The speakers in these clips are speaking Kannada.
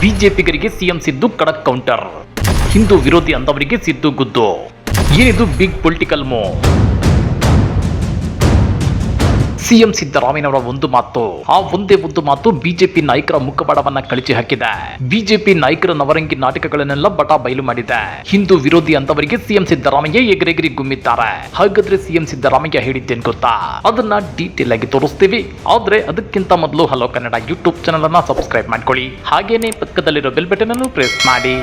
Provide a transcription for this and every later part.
ಬಿಜೆಪಿಗರಿಗೆ ಸಿಎಂ ಸಿದ್ದು ಕಡಕ್ ಕೌಂಟರ್. ಹಿಂದೂ ವಿರೋಧಿ ಅಂದವರಿಗೆ ಸಿದ್ದು ಗುದ್ದು. ಏನಿದು ಬಿಗ್ ಪೊಲಿಟಿಕಲ್ ಮೋ ಸಿಎಂ ಸಿದ್ದರಾಮಯ್ಯನವರ ಒಂದು ಮಾತು. ಆ ಒಂದೇ ಒಂದು ಮಾತು ಬಿಜೆಪಿ ನಾಯಕರ ಮುಖಪಡವನ್ನ ಕಳಚಿ ಹಾಕಿದೆ. ಬಿಜೆಪಿ ನಾಯಕರ ನವರಂಗಿ ನಾಟಕಗಳನ್ನೆಲ್ಲ ಬಟಾ ಬಯಲು ಮಾಡಿದೆ. ಹಿಂದೂ ವಿರೋಧಿ ಅಂತವರಿಗೆ ಸಿಎಂ ಸಿದ್ದರಾಮಯ್ಯ ಎಗರೆಗರಿ ಗುಮ್ಮಿದ್ದಾರೆ. ಹಾಗಾದ್ರೆ ಸಿಎಂ ಸಿದ್ದರಾಮಯ್ಯ ಹೇಳಿದ್ದೇನು ಗೊತ್ತಾ? ಅದನ್ನ ಡೀಟೇಲ್ ಆಗಿ ತೋರಿಸ್ತೀವಿ. ಆದ್ರೆ ಅದಕ್ಕಿಂತ ಮೊದಲು ಹಲೋ ಕನ್ನಡ ಯೂಟ್ಯೂಬ್ ಚಾನಲ್ ಅನ್ನ ಸಬ್ಸ್ಕ್ರೈಬ್ ಮಾಡ್ಕೊಳ್ಳಿ. ಹಾಗೇನೆ ಪಕ್ಕದಲ್ಲಿರೋ ಬೆಲ್ ಬಟನ್ ಅನ್ನು ಪ್ರೆಸ್ ಮಾಡಿ.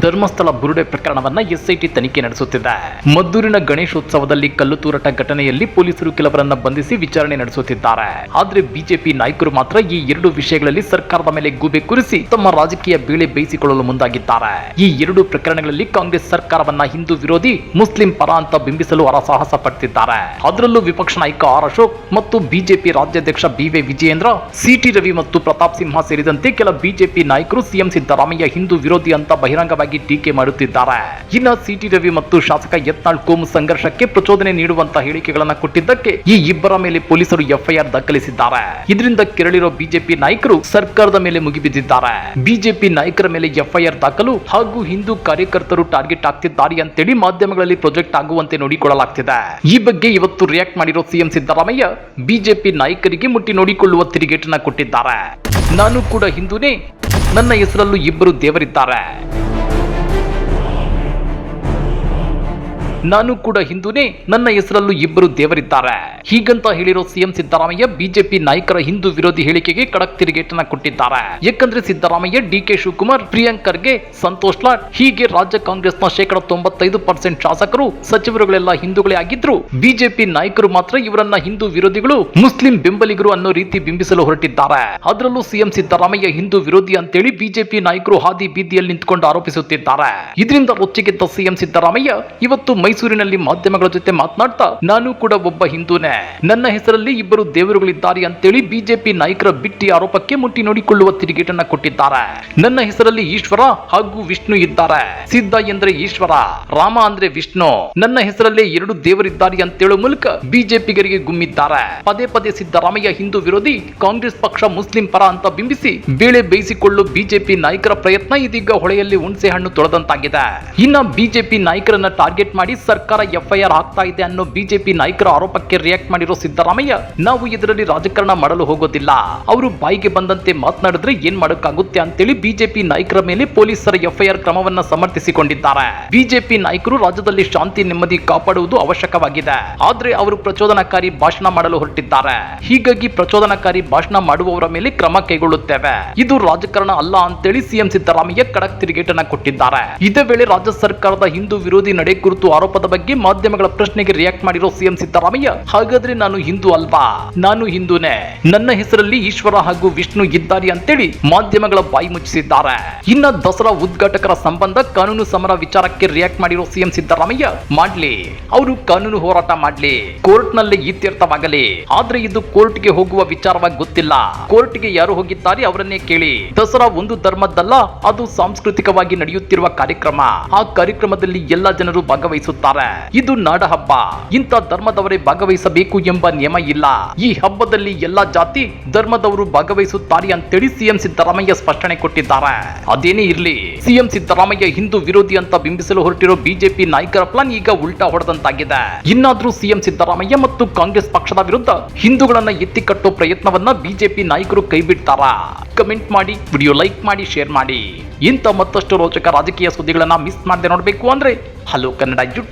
ಧರ್ಮಸ್ಥಳ ಬುರುಡೆ ಪ್ರಕರಣವನ್ನ ಎಸ್ಐಟಿ ತನಿಖೆ ನಡೆಸುತ್ತಿದೆ. ಮದ್ದೂರಿನ ಗಣೇಶೋತ್ಸವದಲ್ಲಿ ಕಲ್ಲು ತೂರಾಟ ಘಟನೆಯಲ್ಲಿ ಪೊಲೀಸರು ಕೆಲವರನ್ನ ಬಂಧಿಸಿ ವಿಚಾರಣೆ ನಡೆಸುತ್ತಿದ್ದಾರೆ. ಆದ್ರೆ ಬಿಜೆಪಿ ನಾಯಕರು ಮಾತ್ರ ಈ ಎರಡು ವಿಷಯಗಳಲ್ಲಿ ಸರ್ಕಾರದ ಮೇಲೆ ಗೂಬೆ ಕುರಿಸಿ ತಮ್ಮ ರಾಜಕೀಯ ಬೇಳೆ ಬೇಯಿಸಿಕೊಳ್ಳಲು ಮುಂದಾಗಿದ್ದಾರೆ. ಈ ಎರಡು ಪ್ರಕರಣಗಳಲ್ಲಿ ಕಾಂಗ್ರೆಸ್ ಸರ್ಕಾರವನ್ನ ಹಿಂದೂ ವಿರೋಧಿ, ಮುಸ್ಲಿಂ ಪರ ಅಂತ ಬಿಂಬಿಸಲು ಹರಸಾಹಸ ಪಡ್ತಿದ್ದಾರೆ. ಅದರಲ್ಲೂ ವಿಪಕ್ಷ ನಾಯಕ ಆರ್ ಅಶೋಕ್ ಮತ್ತು ಬಿಜೆಪಿ ರಾಜ್ಯಾಧ್ಯಕ್ಷ B V Vijayendra C T ಮತ್ತು ಪ್ರತಾಪ್ ಸಿಂಹ ಸೇರಿದಂತೆ ಕೆಲ ಬಿಜೆಪಿ ನಾಯಕರು ಸಿಎಂ ಸಿದ್ದರಾಮಯ್ಯ ಹಿಂದೂ ವಿರೋಧಿ ಅಂತ ಬಹಿರಂಗವಾಗಿ ಟೀಕೆ ಮಾಡುತ್ತಿದ್ದಾರೆ. ಇನ್ನ ಸಿಟಿ ರವಿ ಮತ್ತು ಶಾಸಕ ಯತ್ನಾಳ್ ಕೋಮು ಸಂಘರ್ಷಕ್ಕೆ ಪ್ರಚೋದನೆ ನೀಡುವಂತಹ ಹೇಳಿಕೆಗಳನ್ನ ಕೊಟ್ಟಿದ್ದಕ್ಕೆ ಈ ಇಬ್ಬರ ಮೇಲೆ ಪೊಲೀಸರು ಎಫ್ಐಆರ್ ದಾಖಲಿಸಿದ್ದಾರೆ. ಇದರಿಂದ ಕೆರಳಿರೋ ಬಿಜೆಪಿ ನಾಯಕರು ಸರ್ಕಾರದ ಮೇಲೆ ಮುಗಿಬಿದ್ದಿದ್ದಾರೆ. ಬಿಜೆಪಿ ನಾಯಕರ ಮೇಲೆ ಎಫ್ಐಆರ್ ದಾಖಲು ಹಾಗೂ ಹಿಂದೂ ಕಾರ್ಯಕರ್ತರು ಟಾರ್ಗೆಟ್ ಆಗ್ತಿದ್ದಾರೆ ಅಂತೇಳಿ ಮಾಧ್ಯಮಗಳಲ್ಲಿ ಪ್ರೊಜೆಕ್ಟ್ ಆಗುವಂತೆ ನೋಡಿಕೊಳ್ಳಲಾಗ್ತಿದೆ. ಈ ಬಗ್ಗೆ ಇವತ್ತು ರಿಯಾಕ್ಟ್ ಮಾಡಿರೋ ಸಿಎಂ ಸಿದ್ದರಾಮಯ್ಯ ಬಿಜೆಪಿ ನಾಯಕರಿಗೆ ಮುಟ್ಟಿ ನೋಡಿಕೊಳ್ಳುವ ತಿರುಗೇಟನ್ನ ಕೊಟ್ಟಿದ್ದಾರೆ. ನಾನು ಕೂಡ ಹಿಂದೂನೇ. ನನ್ನ ಹೆಸರಲ್ಲೂ ಇಬ್ಬರು ದೇವರಿದ್ದಾರೆ. ನಾನು ಕೂಡ ಹಿಂದೂನೇ. ನನ್ನ ಹೆಸರಲ್ಲೂ ಇಬ್ಬರು ದೇವರಿದ್ದಾರೆ. ಹೀಗಂತ ಹೇಳಿರೋ ಸಿಎಂ ಸಿದ್ದರಾಮಯ್ಯ ಬಿಜೆಪಿ ನಾಯಕರ ಹಿಂದೂ ವಿರೋಧಿ ಹೇಳಿಕೆಗೆ ಕಡಕ್ ತಿರುಗೇಟನ್ನ ಕೊಟ್ಟಿದ್ದಾರೆ. ಯಾಕಂದ್ರೆ ಸಿದ್ದರಾಮಯ್ಯ ಡಿ ಕೆ ಶಿವಕುಮಾರ್, ಪ್ರಿಯಾಂಕರ್ಗೆ ಸಂತೋಷ್ ಲಾಡ್ ಹೀಗೆ ರಾಜ್ಯ ಕಾಂಗ್ರೆಸ್ನ ಶೇಕಡ ತೊಂಬತ್ತೈದು ಪರ್ಸೆಂಟ್ ಶಾಸಕರು, ಸಚಿವರುಗಳೆಲ್ಲ ಹಿಂದೂಗಳೇ ಆಗಿದ್ರು. ಬಿಜೆಪಿ ನಾಯಕರು ಮಾತ್ರ ಇವರನ್ನ ಹಿಂದೂ ವಿರೋಧಿಗಳು, ಮುಸ್ಲಿಂ ಬೆಂಬಲಿಗರು ಅನ್ನೋ ರೀತಿ ಬಿಂಬಿಸಲು ಹೊರಟಿದ್ದಾರೆ. ಅದರಲ್ಲೂ ಸಿಎಂ ಸಿದ್ದರಾಮಯ್ಯ ಹಿಂದೂ ವಿರೋಧಿ ಅಂತೇಳಿ ಬಿಜೆಪಿ ನಾಯಕರು ಹಾದಿ ಬೀದಿಯಲ್ಲಿ ನಿಂತ್ಕೊಂಡು ಆರೋಪಿಸುತ್ತಿದ್ದಾರೆ. ಇದರಿಂದ ರೊಚ್ಚಿಗೆದ್ದ ಸಿಎಂ ಸಿದ್ದರಾಮಯ್ಯ, ಇವತ್ತು ಮೈಸೂರಿನಲ್ಲಿ ಮಾಧ್ಯಮಗಳ ಜೊತೆ ಮಾತನಾಡ್ತಾ ನಾನು ಕೂಡ ಒಬ್ಬ ಹಿಂದೂನೇ. ನನ್ನ ಹೆಸರಲ್ಲಿ ಇಬ್ಬರು ದೇವರುಗಳಿದ್ದಾರೆ ಅಂತೇಳಿ ಬಿಜೆಪಿ ನಾಯಕರ ಬಿಟ್ಟಿ ಆರೋಪಕ್ಕೆ ಮುಟ್ಟಿ ನೋಡಿಕೊಳ್ಳುವ ತಿರುಗೇಟನ್ನ ಕೊಟ್ಟಿದ್ದಾರೆ. ನನ್ನ ಹೆಸರಲ್ಲಿ ಈಶ್ವರ ಹಾಗೂ ವಿಷ್ಣು ಇದ್ದಾರೆ. ಸಿದ್ಧ ಎಂದ್ರೆ ಈಶ್ವರ, ರಾಮ ಅಂದ್ರೆ ವಿಷ್ಣು. ನನ್ನ ಹೆಸರಲ್ಲೇ ಎರಡು ದೇವರಿದ್ದಾರೆ ಅಂತೇಳೋ ಮೂಲಕ ಬಿಜೆಪಿಗರಿಗೆ ಗುಮ್ಮಿದ್ದಾರೆ. ಪದೇ ಪದೇ ಸಿದ್ದರಾಮಯ್ಯ ಹಿಂದೂ ವಿರೋಧಿ, ಕಾಂಗ್ರೆಸ್ ಪಕ್ಷ ಮುಸ್ಲಿಂ ಪರ ಅಂತ ಬಿಂಬಿಸಿ ಬೇಳೆ ಬೇಯಿಸಿಕೊಳ್ಳಲು ಬಿಜೆಪಿ ನಾಯಕರ ಪ್ರಯತ್ನ ಇದೀಗ ಹೊಳೆಯಲ್ಲಿ ಹುಣಸೆ ಹಣ್ಣು ತೊಳೆದಂತಾಗಿದೆ. ಇನ್ನ ಬಿಜೆಪಿ ನಾಯಕರನ್ನ ಟಾರ್ಗೆಟ್ ಮಾಡಿ ಸರ್ಕಾರ ಎಫ್ಐಆರ್ ಆಗ್ತಾ ಇದೆ ಅನ್ನೋ ಬಿಜೆಪಿ ನಾಯಕರ ಆರೋಪಕ್ಕೆ ರಿಯಾಕ್ಟ್ ಮಾಡಿರೋ ಸಿದ್ದರಾಮಯ್ಯ, ನಾವು ಇದರಲ್ಲಿ ರಾಜಕಾರಣ ಮಾಡಲು ಹೋಗೋದಿಲ್ಲ. ಅವರು ಬಾಯಿಗೆ ಬಂದಂತೆ ಮಾತನಾಡಿದ್ರೆ ಏನ್ ಮಾಡಕ್ಕಾಗುತ್ತೆ ಅಂತೇಳಿ ಬಿಜೆಪಿ ನಾಯಕರ ಮೇಲೆ ಪೊಲೀಸರ ಎಫ್ಐಆರ್ ಕ್ರಮವನ್ನ ಸಮರ್ಥಿಸಿಕೊಂಡಿದ್ದಾರೆ. ಬಿಜೆಪಿ ನಾಯಕರು ರಾಜ್ಯದಲ್ಲಿ ಶಾಂತಿ, ನೆಮ್ಮದಿ ಕಾಪಾಡುವುದು ಅವಶ್ಯಕವಾಗಿದೆ. ಆದ್ರೆ ಅವರು ಪ್ರಚೋದನಕಾರಿ ಭಾಷಣ ಮಾಡಲು ಹೊರಟಿದ್ದಾರೆ. ಹೀಗಾಗಿ ಪ್ರಚೋದನಕಾರಿ ಭಾಷಣ ಮಾಡುವವರ ಮೇಲೆ ಕ್ರಮ ಕೈಗೊಳ್ಳುತ್ತೇವೆ. ಇದು ರಾಜಕಾರಣ ಅಲ್ಲ ಅಂತೇಳಿ ಸಿಎಂ ಸಿದ್ದರಾಮಯ್ಯ ಕಡಕ್ ತಿರುಗೇಟನ್ನ ಕೊಟ್ಟಿದ್ದಾರೆ. ಇದೇ ವೇಳೆ ರಾಜ್ಯ ಸರ್ಕಾರದ ಹಿಂದೂ ವಿರೋಧಿ ನಡೆ ಕುರಿತು ಆರೋಪದ ಬಗ್ಗೆ ಮಾಧ್ಯಮಗಳ ಪ್ರಶ್ನೆಗೆ ರಿಯಾಕ್ಟ್ ಮಾಡಿರೋ ಸಿಎಂ ಸಿದ್ದರಾಮಯ್ಯ, ಹಾಗಾದ್ರೆ ನಾನು ಹಿಂದೂ ಅಲ್ವಾ? ನಾನು ಹಿಂದೂನೇ. ನನ್ನ ಹೆಸರಲ್ಲಿ ಈಶ್ವರ ಹಾಗೂ ವಿಷ್ಣು ಇದ್ದಾರೆ ಅಂತೇಳಿ ಮಾಧ್ಯಮಗಳ ಬಾಯಿ ಮುಚ್ಚಿಸಿದ್ದಾರೆ. ಇನ್ನ ದಸರಾ ಉದ್ಘಾಟಕರ ಸಂಬಂಧ ಕಾನೂನು ಸಮರ ವಿಚಾರಕ್ಕೆ ರಿಯಾಕ್ಟ್ ಮಾಡಿರೋ ಸಿಎಂ ಸಿದ್ದರಾಮಯ್ಯ, ಮಾಡ್ಲಿ. ಅವರು ಕಾನೂನು ಹೋರಾಟ ಮಾಡ್ಲಿ. ಕೋರ್ಟ್ನಲ್ಲಿ ಇತ್ಯರ್ಥವಾಗಲಿ. ಆದ್ರೆ ಇದು ಕೋರ್ಟ್ಗೆ ಹೋಗುವ ವಿಚಾರವಾಗಿ ಗೊತ್ತಿಲ್ಲ. ಕೋರ್ಟ್ಗೆ ಯಾರು ಹೋಗಿದ್ದಾರೆ ಅವರನ್ನೇ ಕೇಳಿ. ದಸರಾ ಒಂದು ಧರ್ಮದ್ದಲ್ಲ, ಅದು ಸಾಂಸ್ಕೃತಿಕವಾಗಿ ನಡೆಯುತ್ತಿರುವ ಕಾರ್ಯಕ್ರಮ. ಆ ಕಾರ್ಯಕ್ರಮದಲ್ಲಿ ಎಲ್ಲಾ ಜನರು ಭಾಗವಹಿಸುತ್ತಾರೆ. ಇದು ನಾಡ ಹಬ್ಬ ಇಂಥ ಧರ್ಮದವರೇ ಭಾಗವಹಿಸಬೇಕು ಎಂಬ ನಿಯಮ ಇಲ್ಲ. ಈ ಹಬ್ಬದಲ್ಲಿ ಎಲ್ಲಾ ಜಾತಿ ಧರ್ಮದವರು ಭಾಗವಹಿಸುತ್ತಾರೆ ಅಂತೇಳಿ ಸಿಎಂ ಸಿದ್ದರಾಮಯ್ಯ ಸ್ಪಷ್ಟನೆ ಕೊಟ್ಟಿದ್ದಾರೆ. ಅದೇನೇ ಇರ್ಲಿ, ಸಿಎಂ ಸಿದ್ದರಾಮಯ್ಯ ಹಿಂದೂ ವಿರೋಧಿ ಅಂತ ಬಿಂಬಿಸಲು ಹೊರಟಿರೋ ಬಿಜೆಪಿ ನಾಯಕರ ಪ್ಲಾನ್ ಈಗ ಉಲ್ಟಾ ಹೊಡೆದಂತಾಗಿದೆ. ಇನ್ನಾದ್ರೂ ಸಿಎಂ ಸಿದ್ದರಾಮಯ್ಯ ಮತ್ತು ಕಾಂಗ್ರೆಸ್ ಪಕ್ಷದ ವಿರುದ್ಧ ಹಿಂದೂಗಳನ್ನ ಎತ್ತಿ ಕಟ್ಟೋ ಪ್ರಯತ್ನವನ್ನ ಬಿಜೆಪಿ ನಾಯಕರು ಕೈಬಿಡ್ತಾರಾ? ಕಮೆಂಟ್ ಮಾಡಿ, ವಿಡಿಯೋ ಲೈಕ್ ಮಾಡಿ, ಶೇರ್ ಮಾಡಿ. ಇಂಥ ಮತ್ತಷ್ಟು ರೋಚಕ ರಾಜಕೀಯ ಸುದ್ದಿಗಳನ್ನ ಮಿಸ್ ಮಾಡದೆ ನೋಡಬೇಕು ಅಂದ್ರೆ ಹಲೋ ಕನ್ನಡ ಯೂಟ್ಯೂಬ್